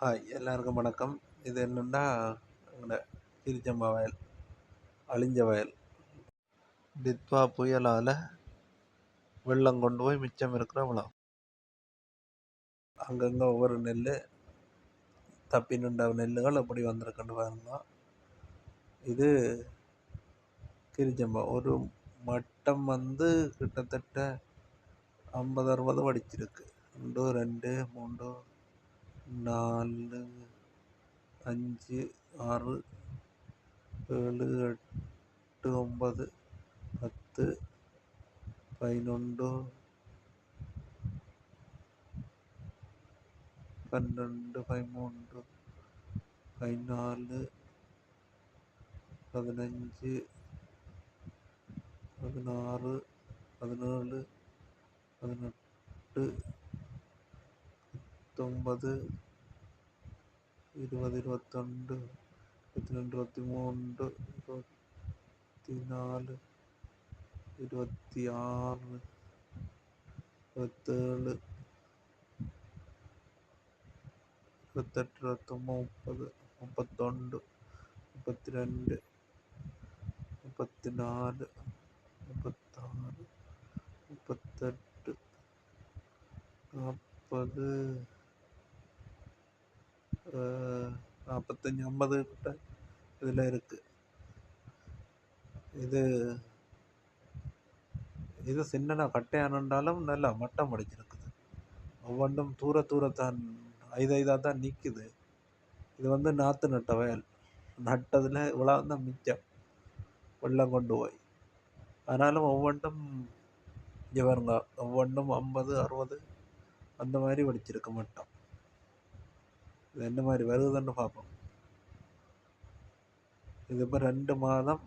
Hi எல்லாருக்கும் வணக்கம். இது என்னென்னா திருச்சம்பா வயல் அழிஞ்ச வயல். டித்வா புயலால் வெள்ளம் கொண்டு போய் மிச்சம் இருக்கிற வளம். அங்கங்கே ஒவ்வொரு நெல் தப்பி நின்ற நெல்லுகள் அப்படி வந்திருக்குன்னு பாருங்க. இது கிரிச்சம்பா ஒரு மட்டம் வந்து கிட்டத்தட்ட ஐம்பது அறுபது வடிச்சிருக்கு. ரெண்டு ரெண்டு மூன்று നാല് അഞ്ച് ആറ് ഏഴ് എട്ട് ഒമ്പത് പത്ത് പതിനൊന്ന് പന്ത്രണ്ട് പതിമൂന്ന് പതിനാല് പതിനഞ്ച് പതിനാറ് പതിനേഴ് പതിനെട്ട് பத்தொன்பது இருபது இருபத்தொன்று இருபத்தி ரெண்டு இருபத்தி மூன்று இருபத்தி நாலு இருபத்தி ஆறு இருபத்தேழு இருபத்தெட்டு இருபத்தொம்பது முப்பது முப்பத்தொன்று முப்பத்தி ரெண்டு முப்பத்தி நாலு முப்பத்தாறு முப்பத்தெட்டு நாற்பது நாற்பத்தஞ்சி ஐம்பது கிட்ட இதில் இருக்குது இது இது சின்னனா கட்டையானண்டாலும் நல்லா மட்டம் அடிச்சிருக்குது. ஒவ்வொன்றும் தூர தூரத்தான் ஐது ஐதாக தான் நிற்குது இது வந்து நாற்று நட்ட வயல். நட்டதில் இவ்வளோ தான் மிச்சம். வெள்ளம் கொண்டு போய். ஆனாலும் ஒவ்வொன்றும் இங்கே ஒவ்வொன்றும் ஐம்பது அறுபது அந்த மாதிரி வடிச்சிருக்கு மட்டம். இது என்ன மாதிரி வருதுன்னு பார்ப்போம். இது இப்போ ரெண்டு மாதம்